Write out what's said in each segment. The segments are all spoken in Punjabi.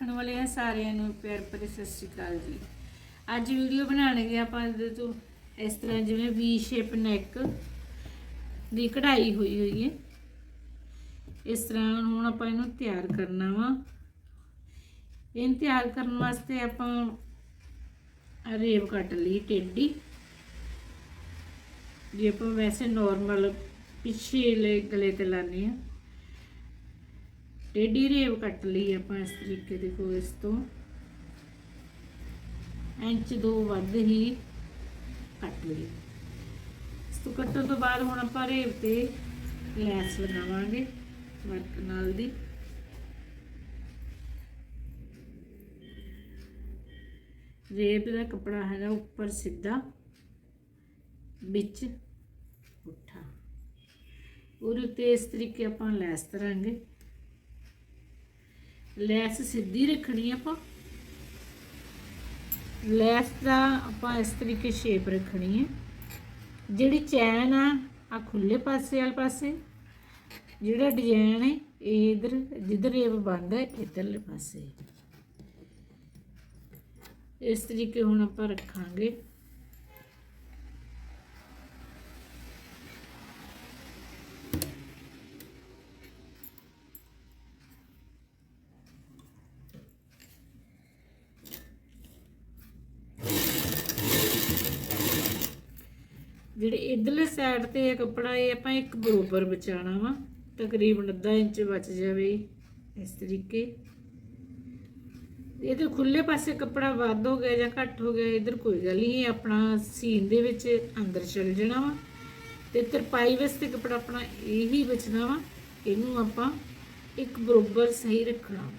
ਦੇਖਣ ਵਾਲੇ ਆ ਸਾਰਿਆਂ ਨੂੰ, ਪਿਆਰ ਭਰੀ ਸਤਿ ਸ਼੍ਰੀ ਅਕਾਲ ਜੀ। ਅੱਜ ਵੀਡੀਓ ਬਣਾਉਣਗੇ ਆਪਾਂ ਇਹਦੇ ਤੋਂ, ਇਸ ਤਰ੍ਹਾਂ ਜਿਵੇਂ ਵੀ ਸ਼ੇਪ ਨੈਕ ਦੀ ਕਢਾਈ ਹੋਈ ਹੋਈ ਹੈ। ਇਸ ਤਰ੍ਹਾਂ ਹੁਣ ਆਪਾਂ ਇਹਨੂੰ ਤਿਆਰ ਕਰਨਾ ਵਾ। ਇਹਨੂੰ ਤਿਆਰ ਕਰਨ ਵਾਸਤੇ ਆਪਾਂ ਰੇਵ ਕੱਟ ਲਈ ਟੇਢੀ। ਜੇ ਆਪਾਂ ਵੈਸੇ ਨਾਰਮਲ ਪਿੱਛੇ ਲੈ ਗਲੇ ਤੇ ਲਾਉਂਦੇ ਆ ਟੇਢੀ ਰੇਵ ਕੱਟ ਲਈ ਆਪਾਂ ਇਸ ਤਰੀਕੇ ਦੇ ਕੋ ਇਸ ਤੋਂ। ਇੰਚ ਦੋ ਵੱਧ ਹੀ ਕੱਟ ਲਈ। ਇਸ ਤੋਂ ਕੱਟਣ ਤੋਂ ਬਾਅਦ ਹੁਣ ਆਪਾਂ ਰੇਵ ਤੇ ਲੈਸ ਲਗਾਵਾਂਗੇ ਵਰਕ ਨਾਲ ਦੀ। ਰੇਪ ਦਾ ਕਪੜਾ ਹੈਗਾ ਉੱਪਰ ਸਿੱਧਾ, ਵਿੱਚ ਪੁੱਠਾ। ਉਹਦੇ ਉੱਤੇ ਇਸ ਤਰੀਕੇ ਆਪਾਂ ਲੈਸ ਕਰਾਂਗੇ ਲੈਸ ਸਿੱਧੀ ਰੱਖਣੀ ਆਪਾਂ। ਲੈਸ ਦਾ ਆਪਾਂ ਇਸ ਤਰੀਕੇ ਸ਼ੇਪ ਰੱਖਣੀ ਹੈ ਜਿਹੜੀ ਚੈਨ ਆ ਆ ਖੁੱਲੇ ਪਾਸੇ ਵਾਲੇ ਪਾਸੇ। ਜਿਹੜਾ ਡਿਜ਼ਾਈਨ ਹੈ ਇਹ ਇਧਰ, ਜਿੱਧਰ ਇਹ ਬੰਦ ਹੈ ਇਧਰਲੇ ਪਾਸੇ। ਇਸ ਤਰੀਕੇ ਹੁਣ ਆਪਾਂ ਰੱਖਾਂਗੇ। ਜਿਹੜੇ ਇਧਰਲੇ ਸਾਈਡ ਤੇ ਇਹ ਕੱਪੜਾ ਇਹ ਆਪਾਂ ਇੱਕ ਬਰੋਬਰ ਬਚਾਣਾ ਵਾ, ਤਕਰੀਬਨ ਅੱਧਾ ਇੰਚ ਬਚ ਜਾਵੇ ਇਸ ਤਰੀਕੇ। ਇਹ ਇਹਦੇ ਖੁੱਲੇ ਪਾਸੇ ਕੱਪੜਾ ਵੱਧ ਹੋ ਗਿਆ ਜਾਂ ਘੱਟ ਹੋ ਗਿਆ, ਇਧਰ ਕੋਈ ਗੱਲ ਨਹੀਂ ਆਪਣਾ ਸੀਨ ਦੇ ਵਿੱਚ ਅੰਦਰ ਚਲ ਜਾਣਾ ਵਾ। ਤੇ ਤਰਪਾਈ ਵਾਸਤੇ ਕੱਪੜਾ ਆਪਣਾ ਇਹੀ ਬਚਣਾ ਵਾ, ਇਹਨੂੰ ਆਪਾਂ ਇੱਕ ਬਰੋਬਰ ਸਹੀ ਰੱਖਣਾ ਵਾ।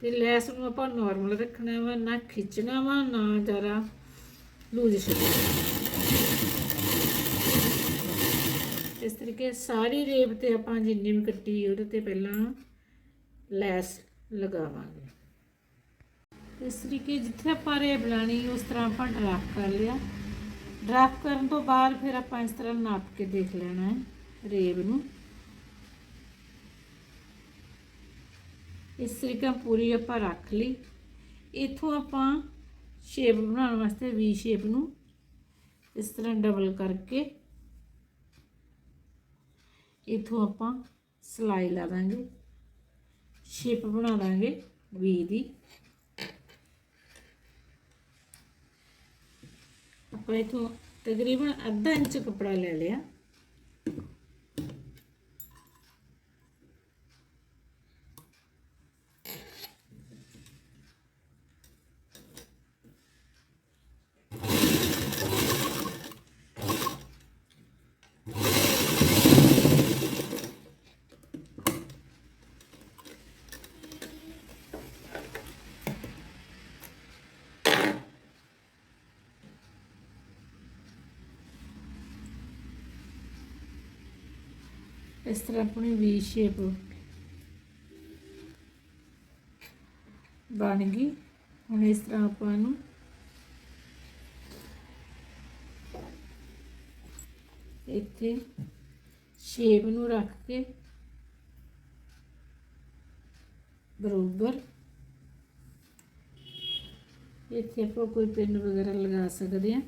ਤੇ ਲੈਸ ਨੂੰ ਆਪਾਂ ਨਾਰਮਲ ਰੱਖਣਾ ਵਾ, ਨਾ ਖਿੱਚਣਾ ਵਾ, ਨਾ ਜ਼ਿਆਦਾ ਲੂਜ਼ ਛੱਡਣਾ। ਇਸ ਤਰੀਕੇ ਸਾਰੀ ਰੇਬ ਤੇ ਆਪਾਂ ਜਿੰਨੀ ਵੀ ਕੱਟੀ ਉਹਦੇ ਤੇ ਪਹਿਲਾਂ ਲੈਸ ਲਗਾਵਾਂਗੇ। ਇਸ ਤਰੀਕੇ ਜਿੱਥੇ ਆਪਾਂ ਰੇਬ ਲਾਣੀ ਉਸ ਤਰ੍ਹਾਂ ਆਪਾਂ ਡਰਾਫਟ ਕਰ ਲਿਆ। ਡਰਾਫਟ ਕਰਨ ਤੋਂ ਬਾਅਦ ਫਿਰ ਆਪਾਂ ਇਸ ਤਰ੍ਹਾਂ ਨਾਪ ਕੇ ਦੇਖ ਲੈਣਾ ਹੈ ਰੇਬ ਨੂੰ। ਇਸ ਤਰੀਕੇ ਪੂਰੀ ਆਪਾਂ ਰੱਖ ਲਈ। ਇਥੋਂ ਆਪਾਂ ਸ਼ੇਪ ਬਣਾਉਣ ਵਾਸਤੇ ਵੀ ਸ਼ੇਪ ਨੂੰ ਇਸ ਤਰ੍ਹਾਂ ਡਬਲ ਕਰਕੇ ਇਥੋਂ ਆਪਾਂ ਸਲਾਈ ਲਾ ਦਾਂਗੇ। ਸ਼ੇਪ ਬਣਾ ਦਾਂਗੇ ਵੀ ਦੀ ਆਪਾਂ ਇਥੋਂ ਤਕਰੀਬਨ ਅੱਧਾ ਇੰਚ ਕਪੜਾ ਲੈ ਲਿਆ। ਇਸ ਤਰ੍ਹਾਂ ਆਪਣੀ ਵੀ ਸ਼ੇਪ ਬਣ ਗਈ। ਹੁਣ ਇਸ ਤਰ੍ਹਾਂ ਆਪਾਂ ਇਹਨੂੰ ਇੱਥੇ ਸ਼ੇਪ ਨੂੰ ਰੱਖ ਕੇ ਬਰੋਬਰ ਇੱਥੇ ਆਪਾਂ ਕੋਈ ਪਿੰਨ ਵਗੈਰਾ ਲਗਾ ਸਕਦੇ ਹਾਂ।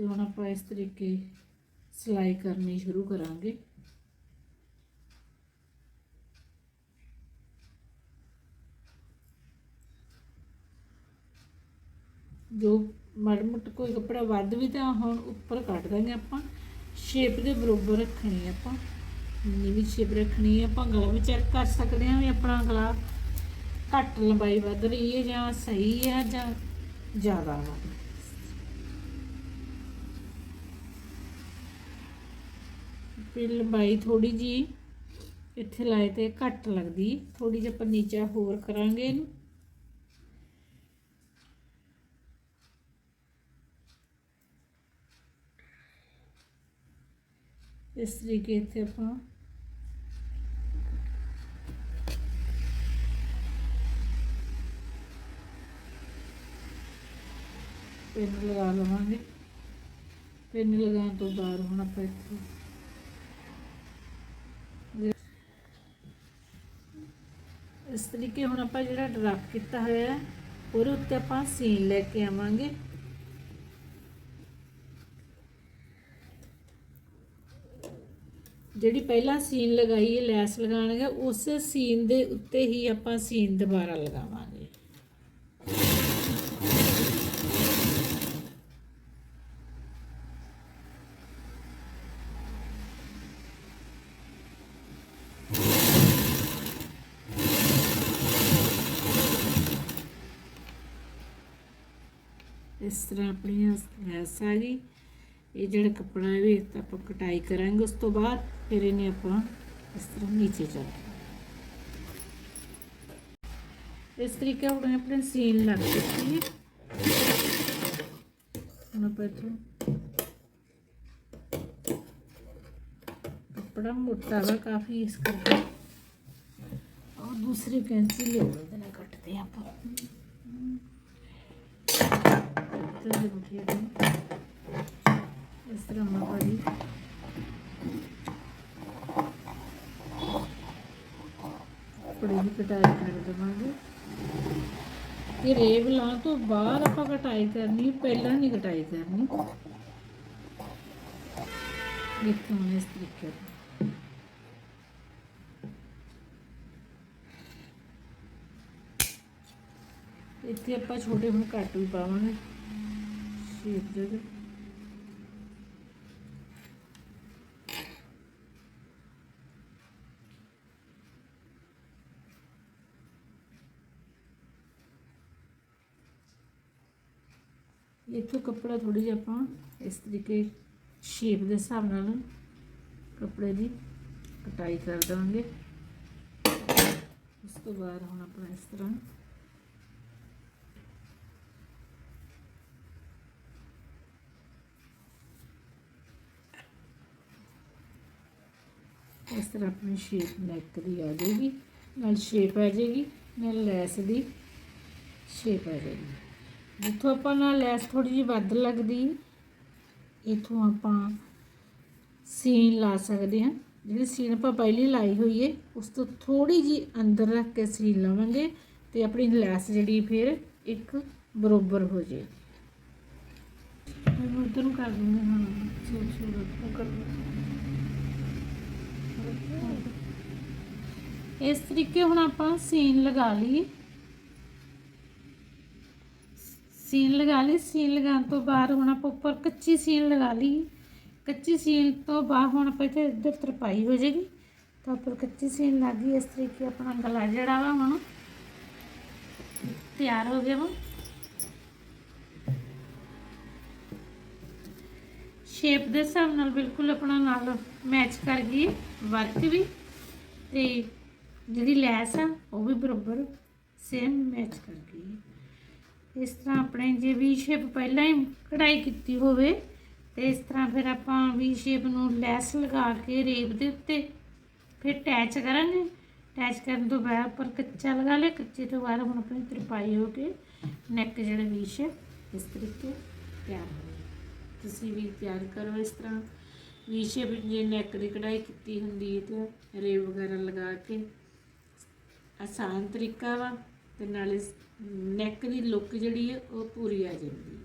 ਤੇ ਹੁਣ ਆਪਾਂ ਇਸ ਤਰੀਕੇ ਸਿਲਾਈ ਕਰਨੀ ਸ਼ੁਰੂ ਕਰਾਂਗੇ। ਜੋ ਮਾੜਾ ਕੋਈ ਕੱਪੜਾ ਵੱਧ ਵੀ ਤਾਂ ਹੁਣ ਉੱਪਰ ਕੱਢ ਦਾਂਗੇ ਆਪਾਂ। ਸ਼ੇਪ ਦੇ ਬਰੋਬਰ ਰੱਖਣੀ ਆ ਆਪਾਂ। ਜਿੰਨੀ ਵੀ ਸ਼ੇਪ ਰੱਖਣੀ ਹੈ ਆਪਾਂ, ਗਲਾ ਵੀ ਚੈੱਕ ਕਰ ਸਕਦੇ ਹਾਂ ਵੀ ਆਪਣਾ ਗਲਾ ਘੱਟ ਲੰਬਾਈ ਵੱਧ ਰਹੀ ਹੈ ਜਾਂ ਸਹੀ ਹੈ ਜਾਂ ਜ਼ਿਆਦਾ ਵੀ ਲੰਬਾਈ ਥੋੜੀ ਜੀ ਇੱਥੇ ਲਾਏ ਤੇ ਘੱਟ ਲੱਗਦੀ। ਥੋੜੀ ਜਿਹੀ ਆਪਾਂ ਨੀਚਾ ਹੋਰ ਕਰਾਂਗੇ ਇਹਨੂੰ। ਇਸ ਤਰੀਕੇ ਇੱਥੇ ਆਪਾਂ ਪਿੰਨ ਲਗਾ ਲਵਾਂਗੇ। ਪਿੰਨ ਲਗਾਉਣ ਤੋਂ ਬਾਅਦ ਹੁਣ ਆਪਾਂ ਇੱਥੇ ਇਸ ਤਰੀਕੇ ਹੁਣ ਆਪਾਂ ਜਿਹੜਾ ਡਰਾਫਟ ਕੀਤਾ ਹੋਇਆ ਹੈ, ਉਹਦੇ ਉੱਤੇ ਆਪਾਂ ਸੀਨ ਲੈ ਕੇ ਆਵਾਂਗੇ। ਜਿਹੜੀ ਪਹਿਲਾਂ ਸੀਨ ਲਗਾਈ ਹੈ, ਲੈਸ ਲਗਾਉਣਗੇ ਉਸੇ ਸੀਨ ਦੇ ਉੱਤੇ ਹੀ ਆਪਾਂ ਸੀਨ ਦੁਬਾਰਾ ਲਗਾਵਾਂਗੇ। ਇਸ ਤਰ੍ਹਾਂ ਆਪਣੀ ਲੈਸ ਆ ਗਈ ਇਹ ਜਿਹੜਾ ਕੱਪੜਾ ਹੈ ਵੀ ਆਪਾਂ ਕਟਾਈ ਕਰਾਂਗੇ, ਉਸ ਤੋਂ ਬਾਅਦ ਫਿਰ ਇਹਨੇ ਆਪਾਂ ਇਸ ਤਰ੍ਹਾਂ ਨੀਚੇ ਚੱਲ ਇਸ ਤਰੀਕੇ ਹੁਣ ਆਪਣੇ ਸੀਨ ਲੱਗ ਚੁੱਕੀ ਹੈ। ਹੁਣ ਆਪਾਂ ਇੱਥੋਂ ਕੱਪੜਾ ਮੋਟਾ ਵਾ ਕਾਫੀ ਇਸ ਕਰਕੇ। ਔਰ ਦੂਸਰੀ ਕੈਂਚੀ ਲੈ ਉਹਦੇ ਨਾਲ ਕੱਟਦੇ ਹਾਂ ਆਪਾਂ ਤੇ ਦੇਖੀਏ ਇਸ ਤਰ੍ਹਾਂ ਮਾਪਾ ਦੀ ਕੱਪੜੇ ਦੀ ਕਟਾਈ ਕਰ ਦੇਵਾਂਗੇ ਇਹ ਰੇਬ ਲਾਉਣ ਤੋਂ ਬਾਅਦ ਆਪਾਂ ਕਟਾਈ ਕਰਨੀ, ਪਹਿਲਾਂ ਨਹੀਂ ਕਟਾਈ ਕਰਨੀ। ਦੇਖੋ ਇਸ ਤਰੀਕੇ ਨਾਲ। ਇੱਥੇ ਆਪਾਂ ਛੋਟੇ ਹੁਣ ਕੱਟ ਵੀ ਪਾਵਾਂਗੇ। ਸ਼ੇਪ ਦੇ ਵਿੱਚ। ਇੱਥੋਂ ਕੱਪੜਾ ਥੋੜੀ ਜਿਹਾ ਆਪਾਂ ਇਸ ਤਰੀਕੇ ਸ਼ੇਪ ਦੇ ਹਿਸਾਬ ਨਾਲ ਕੱਪੜੇ ਦੀ ਕਟਾਈ ਕਰ ਦੇਵਾਂਗੇ ਉਸ ਤੋਂ ਬਾਅਦ ਹੁਣ ਆਪਣਾ ਇਸ ਤਰ੍ਹਾਂ ਇਸ ਤਰ੍ਹਾਂ ਆਪਣੀ ਸ਼ੇਪ ਨੈਕ ਦੀ ਆ ਜਾਏਗੀ, ਨਾਲ ਸ਼ੇਪ ਆ ਜਾਏਗੀ, ਨਾਲ ਲੈਸ ਦੀ ਸ਼ੇਪ ਆ ਜਾਏਗੀ। ਜਿੱਥੋਂ ਆਪਾਂ ਨਾਲ ਲੈਸ ਥੋੜੀ ਜਿਹੀ ਵੱਧ ਲੱਗਦੀ, ਇਥੋਂ ਆਪਾਂ ਸੀਨ ਲਾ ਸਕਦੇ ਹਾਂ। ਜਿਹੜੀ ਸੀਨ ਆਪਾਂ ਪਹਿਲੀ ਲਾਈ ਹੋਈ ਹੈ ਉਸ ਤੋਂ ਥੋੜੀ ਜਿਹੀ ਅੰਦਰ ਰੱਖ ਕੇ ਸੀਨ ਲਾਵਾਂਗੇ ਤੇ ਆਪਣੀ ਲੈਸ ਜਿਹੜੀ ਫਿਰ ਇੱਕ ਬਰੋਬਰ ਹੋ ਜੇ ਮੈਂ ਉਧਰ ਨੂੰ ਕਰ ਦੂੰਗੀ ਹਾਂ ਛੋੜ ਛੋੜ ਉਹ ਕਰ ਇਸ ਤਰੀਕੇ ਹੁਣ ਆਪਾਂ ਸੀਨ ਲਗਾ ਲਈ ਸੀਨ ਲਗਾ ਲਈ ਸੀਨ ਲਗਾਉਣ ਤੋਂ ਬਾਅਦ ਹੁਣ ਆਪਾਂ ਉੱਪਰ ਕੱਚੀ ਸੀਨ ਲਗਾ ਲਈ ਕੱਚੀ ਸੀਨ ਤੋਂ ਬਾਅਦ ਹੁਣ ਆਪਾਂ ਇੱਥੇ ਇੱਧਰ ਤਰਪਾਈ ਹੋ ਜਾਏਗੀ। ਤਾਂ ਉੱਪਰ ਕੱਚੀ ਸੀਨ ਲੱਗ ਗਈ। ਇਸ ਤਰੀਕੇ ਆਪਣਾ ਗਲਾ ਜਿਹੜਾ ਵਾ ਹੁਣ ਤਿਆਰ ਹੋ ਗਿਆ ਵਾ। ਸ਼ੇਪ ਦੇ ਹਿਸਾਬ ਨਾਲ ਬਿਲਕੁਲ ਆਪਣਾ ਨਾਲ ਮੈਚ ਕਰ ਗਈ ਵਰਕ ਵੀ ਤੇ ਜਿਹੜੀ ਲੈਸ ਆ, ਉਹ ਵੀ ਬਰਾਬਰ ਸੇਮ ਮੈਚ ਕਰ ਗਈ ਇਸ ਤਰ੍ਹਾਂ ਆਪਣੇ ਜੇ ਵੀ ਸ਼ੇਪ ਪਹਿਲਾਂ ਹੀ ਕਢਾਈ ਕੀਤੀ ਹੋਵੇ, ਤੇ ਇਸ ਤਰ੍ਹਾਂ ਫਿਰ ਆਪਾਂ ਵੀ ਸ਼ੇਪ ਨੂੰ ਲੈਸ ਲਗਾ ਕੇ ਰੇਪ ਦੇ ਉੱਤੇ ਫਿਰ ਅਟੈਚ ਕਰਾਂਗੇ। ਅਟੈਚ ਕਰਨ ਤੋਂ ਬਾਅਦ ਉੱਪਰ ਕੱਚਾ ਲਗਾ ਲਿਆ, ਕੱਚੇ ਤੋਂ ਬਾਅਦ ਹੁਣ ਆਪਣੀ ਤਰਪਾਈ ਹੋ ਕੇ ਨੈਕ ਜਿਹੜਾ ਵੀ ਸ਼ੇਪ ਇਸ ਤਰੀਕੇ ਤਿਆਰ ਹੋ ਤੁਸੀਂ ਵੀ ਤਿਆਰ ਕਰੋ ਇਸ ਤਰ੍ਹਾਂ। ਵੀ ਸ਼ੇਪ ਜੇ ਨੈਕ ਦੀ ਕਢਾਈ ਕੀਤੀ ਹੁੰਦੀ ਹੈ ਤੇ ਰੇਬ ਵਗੈਰਾ ਲਗਾ ਕੇ ਆਸਾਨ ਤਰੀਕਾ ਵਾ ਤੇ ਨਾਲੇ ਨੈਕ ਦੀ ਲੁੱਕ ਜਿਹੜੀ ਹੈ ਉਹ ਪੂਰੀ ਆ ਜਾਂਦੀ ਹੈ।